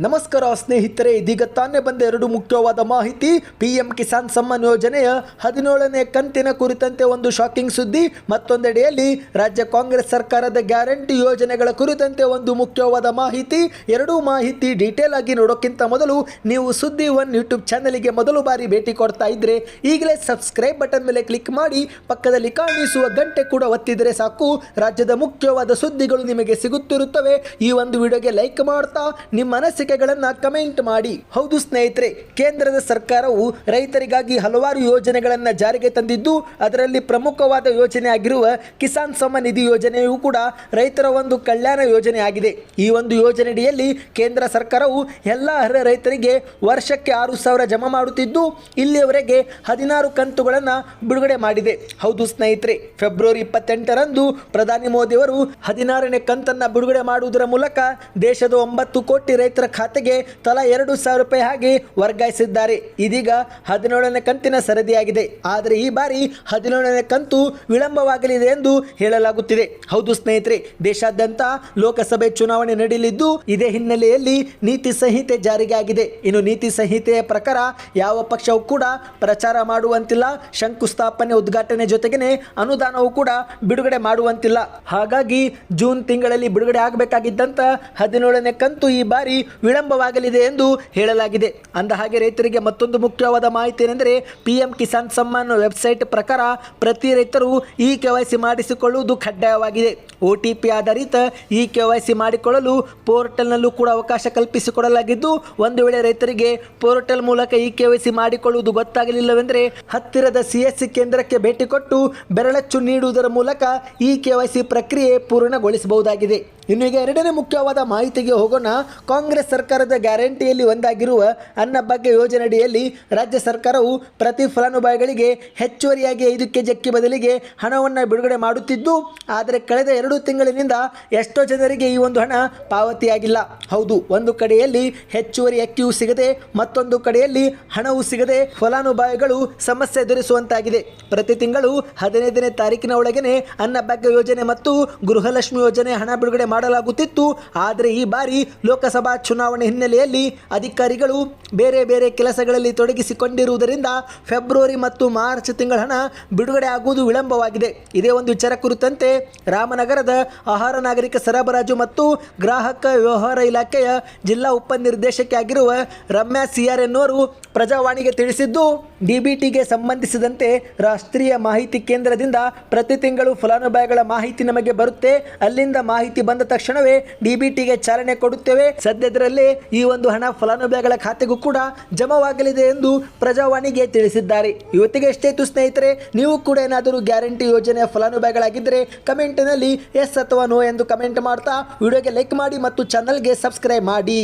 ನಮಸ್ಕಾರ ಸ್ನೇಹಿತರೆ, ಇದೀಗ ತಾನೇ ಬಂದ ಎರಡು ಮುಖ್ಯವಾದ ಮಾಹಿತಿ. ಪಿಎಂ ಕಿಸಾನ್ ಸಮ್ಮಾನ್ ಯೋಜನೆಯ ಹದಿನೇಳನೇ ಕಂತಿನ ಕುರಿತಂತೆ ಒಂದು ಶಾಕಿಂಗ್ ಸುದ್ದಿ. ಮತ್ತೊಂದೆಡೆಯಲ್ಲಿ ರಾಜ್ಯ ಕಾಂಗ್ರೆಸ್ ಸರ್ಕಾರದ ಗ್ಯಾರಂಟಿ ಯೋಜನೆಗಳ ಕುರಿತಂತೆ ಒಂದು ಮುಖ್ಯವಾದ ಮಾಹಿತಿ. ಎರಡೂ ಮಾಹಿತಿ ಡೀಟೇಲ್ ಆಗಿ ನೋಡೋಕ್ಕಿಂತ ಮೊದಲು ನೀವು ಸುದ್ದಿ ಒನ್ ಯೂಟ್ಯೂಬ್ ಚಾನಲ್ಗೆ ಮೊದಲು ಬಾರಿ ಭೇಟಿ ಕೊಡ್ತಾ ಇದ್ರೆ, ಈಗಲೇ ಸಬ್ಸ್ಕ್ರೈಬ್ ಬಟನ್ ಮೇಲೆ ಕ್ಲಿಕ್ ಮಾಡಿ, ಪಕ್ಕದಲ್ಲಿ ಕಾಣಿಸುವ ಗಂಟೆ ಕೂಡ ಒತ್ತಿದರೆ ಸಾಕು. ರಾಜ್ಯದ ಮುಖ್ಯವಾದ ಸುದ್ದಿಗಳು ನಿಮಗೆ ಸಿಗುತ್ತಿರುತ್ತವೆ. ಈ ಒಂದು ವಿಡಿಯೋಗೆ ಲೈಕ್ ಮಾಡ್ತಾ, ನಿಮ್ಮ ಅನಿಸಿಕೆಗಳನ್ನು ಕಮೆಂಟ್ ಮಾಡಿ. ಹೌದು ಸ್ನೇಹಿತರೆ, ಕೇಂದ್ರದ ಸರ್ಕಾರವು ರೈತರಿಗಾಗಿ ಹಲವಾರು ಯೋಜನೆಗಳನ್ನು ಜಾರಿಗೆ ತಂದಿದ್ದು, ಅದರಲ್ಲಿ ಪ್ರಮುಖವಾದ ಯೋಜನೆ ಆಗಿರುವ ಕಿಸಾನ್ ಸಮ್ಮಾನ್ ನಿಧಿ ಯೋಜನೆಯೂ ಕೂಡ ರೈತರ ಒಂದು ಕಲ್ಯಾಣ ಯೋಜನೆ ಆಗಿದೆ. ಈ ಒಂದು ಯೋಜನೆಯಡಿಯಲ್ಲಿ ಕೇಂದ್ರ ಸರ್ಕಾರವು ಎಲ್ಲ ಅರ್ಹ ರೈತರಿಗೆ ವರ್ಷಕ್ಕೆ ಆರು ಸಾವಿರ ಜಮಾ ಮಾಡುತ್ತಿದ್ದು, ಇಲ್ಲಿಯವರೆಗೆ ಹದಿನಾರು ಕಂತುಗಳನ್ನು ಬಿಡುಗಡೆ ಮಾಡಿದೆ. ಹೌದು ಸ್ನೇಹಿತರೆ, ಫೆಬ್ರವರಿ ಇಪ್ಪತ್ತೆಂಟರಂದು ಪ್ರಧಾನಿ ಮೋದಿಯವರು ಹದಿನಾರನೇ ಕಂತನ್ನು ಬಿಡುಗಡೆ ಮಾಡುವುದರ ಮೂಲಕ ದೇಶದ ಒಂಬತ್ತು ಕೋಟಿ ರೈತರ ಖಾತೆಗೆ ತಲಾ ಎರಡು ಸಾವಿರ ರೂಪಾಯಿ ಹಾಗೆ ವರ್ಗಾಯಿಸಿದ್ದಾರೆ. ಇದೀಗ ಹದಿನೇಳನೇ ಕಂತಿನ ಸರದಿಯಾಗಿದೆ. ಆದರೆ ಈ ಬಾರಿ ಹದಿನೇಳನೇ ಕಂತು ವಿಳಂಬವಾಗಲಿದೆ ಎಂದು ಹೇಳಲಾಗುತ್ತಿದೆ. ಹೌದು ಸ್ನೇಹಿತರೆ, ದೇಶಾದ್ಯಂತ ಲೋಕಸಭೆ ಚುನಾವಣೆ ನಡೆಯಲಿದ್ದು, ಇದೇ ಹಿನ್ನೆಲೆಯಲ್ಲಿ ನೀತಿ ಸಂಹಿತೆ ಜಾರಿಗೆ ಆಗಿದೆ. ಇನ್ನು ನೀತಿ ಸಂಹಿತೆಯ ಪ್ರಕಾರ ಯಾವ ಪಕ್ಷವೂ ಕೂಡ ಪ್ರಚಾರ ಮಾಡುವಂತಿಲ್ಲ. ಶಂಕುಸ್ಥಾಪನೆ ಉದ್ಘಾಟನೆ ಜೊತೆಗೇನೆ ಅನುದಾನವೂ ಕೂಡ ಬಿಡುಗಡೆ ಮಾಡುವಂತಿಲ್ಲ. ಹಾಗಾಗಿ ಜೂನ್ ತಿಂಗಳಲ್ಲಿ ಬಿಡುಗಡೆ ಆಗಬೇಕಾಗಿದ್ದಂತ ಹದಿನೇಳನೇ ಕಂತು ಈ ಬಾರಿ ವಿಳಂಬವಾಗಲಿದೆ ಎಂದು ಹೇಳಲಾಗಿದೆ. ಅಂದ ಹಾಗೆ ರೈತರಿಗೆ ಮತ್ತೊಂದು ಮುಖ್ಯವಾದ ಮಾಹಿತಿ ಏನೆಂದರೆ P M Kisan Samman website ಪ್ರಕಾರ ಪ್ರತಿ ರೈತರು ಇ ಕೆ ವೈ ಸಿ ಮಾಡಿಸಿಕೊಳ್ಳುವುದು ಕಡ್ಡಾಯವಾಗಿದೆ. ಒ ಟಿ ಪಿ ಆಧಾರಿತ ಇ ಕೆ ವೈ ಸಿ ಮಾಡಿಕೊಳ್ಳಲು ಪೋರ್ಟಲ್ನಲ್ಲೂ ಕೂಡ ಅವಕಾಶ ಕಲ್ಪಿಸಿಕೊಡಲಾಗಿದ್ದು, ಒಂದು ವೇಳೆ ರೈತರಿಗೆ ಪೋರ್ಟಲ್ ಮೂಲಕ ಇ ಕೆ ವೈ ಸಿ ಮಾಡಿಕೊಳ್ಳುವುದು ಗೊತ್ತಾಗಲಿಲ್ಲವೆಂದರೆ ಹತ್ತಿರದ ಸಿ ಎಸ್ ಸಿ ಕೇಂದ್ರಕ್ಕೆ ಭೇಟಿ ಕೊಟ್ಟು ಬೆರಳಚ್ಚು ನೀಡುವುದರ ಮೂಲಕ ಇ ಕೆ ವೈ ಸಿ ಪ್ರಕ್ರಿಯೆ ಪೂರ್ಣಗೊಳಿಸಬಹುದಾಗಿದೆ. ಇನ್ನು ಈಗ ಎರಡನೇ ಮುಖ್ಯವಾದ ಮಾಹಿತಿಗೆ ಹೋಗೋಣ. ಕಾಂಗ್ರೆಸ್ ಸರ್ಕಾರದ ಗ್ಯಾರಂಟಿಯಲ್ಲಿ ಒಂದಾಗಿರುವ ಅನ್ನಭಾಗ್ಯ ಯೋಜನೆಯಡಿಯಲ್ಲಿ ರಾಜ್ಯ ಸರ್ಕಾರವು ಪ್ರತಿ ಫಲಾನುಭವಿಗಳಿಗೆ ಹೆಚ್ಚುವರಿಯಾಗಿ ಐದು ಕೆ ಜಿ ಅಕ್ಕಿ ಬದಲಿಗೆ ಹಣವನ್ನು ಬಿಡುಗಡೆ ಮಾಡುತ್ತಿದ್ದು, ಆದರೆ ಕಳೆದ ಎರಡು ತಿಂಗಳಿನಿಂದ ಎಷ್ಟೋ ಜನರಿಗೆ ಈ ಒಂದು ಹಣ ಪಾವತಿಯಾಗಿಲ್ಲ. ಹೌದು, ಒಂದು ಕಡೆಯಲ್ಲಿ ಹೆಚ್ಚುವರಿ ಅಕ್ಕಿಯೂ ಸಿಗದೆ, ಮತ್ತೊಂದು ಕಡೆಯಲ್ಲಿ ಹಣವೂ ಸಿಗದೆ ಫಲಾನುಭವಿಗಳು ಸಮಸ್ಯೆ ಎದುರಿಸುವಂತಾಗಿದೆ. ಪ್ರತಿ ತಿಂಗಳು ಹದಿನೈದನೇ ತಾರೀಕಿನ ಒಳಗೇನೆ ಅನ್ನಭಾಗ್ಯ ಯೋಜನೆ ಮತ್ತು ಗೃಹಲಕ್ಷ್ಮಿ ಯೋಜನೆ ಹಣ ಬಿಡುಗಡೆ ಮಾಡಲಾಗುತ್ತಿತ್ತು. ಆದರೆ ಈ ಬಾರಿ ಲೋಕಸಭಾ ಚುನಾವಣೆ ಹಿನ್ನೆಲೆಯಲ್ಲಿ ಅಧಿಕಾರಿಗಳು ಬೇರೆ ಬೇರೆ ಕೆಲಸಗಳಲ್ಲಿ ತೊಡಗಿಸಿಕೊಂಡಿರುವುದರಿಂದ ಫೆಬ್ರವರಿ ಮತ್ತು ಮಾರ್ಚ್ ತಿಂಗಳ ಹಣ ಬಿಡುಗಡೆ ಆಗುವುದು ವಿಳಂಬವಾಗಿದೆ. ಇದೇ ಒಂದು ವಿಚಾರ ಕುರಿತಂತೆ ರಾಮನಗರದ ಆಹಾರ ನಾಗರಿಕ ಸರಬರಾಜು ಮತ್ತು ಗ್ರಾಹಕ ವ್ಯವಹಾರ ಇಲಾಖೆಯ ಜಿಲ್ಲಾ ಉಪನಿರ್ದೇಶಕಿ ಆಗಿರುವ ರಮ್ಯಾ ಸಿಆರ್ ಎನ್ನುವರು ಪ್ರಜಾವಾಣಿಗೆ ತಿಳಿಸಿದ್ದು ಡಿಬಿಟಿಗೆ ಸಂಬಂಧಿಸಿದಂತೆ ರಾಷ್ಟ್ರೀಯ ಮಾಹಿತಿ ಕೇಂದ್ರದಿಂದ ಪ್ರತಿ ತಿಂಗಳು ಫಲಾನುಭವಿಗಳ ಮಾಹಿತಿ ನಮಗೆ ಬರುತ್ತೆ. ಅಲ್ಲಿಂದ ಮಾಹಿತಿ ಬಂದ ತಕ್ಷಣವೇ ಡಿಬಿಟಿಗೆ ಚಾಲನೆ ಕೊಡುತ್ತೇವೆ. ಸದ್ಯದರಲ್ಲೇ ಈ ಒಂದು ಹಣ ಫಲಾನುಭವಿಗಳ ಖಾತೆಗೂ ಕೂಡ ಜಮವಾಗಲಿದೆ ಎಂದು ಪ್ರಜಾವಾಣಿಗೆ ತಿಳಿಸಿದ್ದಾರೆ. ಇವತ್ತಿಗೆ ಎಷ್ಟೇತು ಸ್ನೇಹಿತರೆ, ನೀವು ಕೂಡ ಏನಾದರೂ ಗ್ಯಾರಂಟಿ ಯೋಜನೆಯ ಫಲಾನುಭವಿಗಳಾಗಿದ್ದರೆ ಕಮೆಂಟಿನಲ್ಲಿ ಎಸ್ ಅಥವಾ ನೋ ಎಂದು ಕಮೆಂಟ್ ಮಾಡ್ತಾ ವಿಡಿಯೋಗೆ ಲೈಕ್ ಮಾಡಿ ಮತ್ತು ಚಾನಲ್ಗೆ ಸಬ್ಸ್ಕ್ರೈಬ್ ಮಾಡಿ.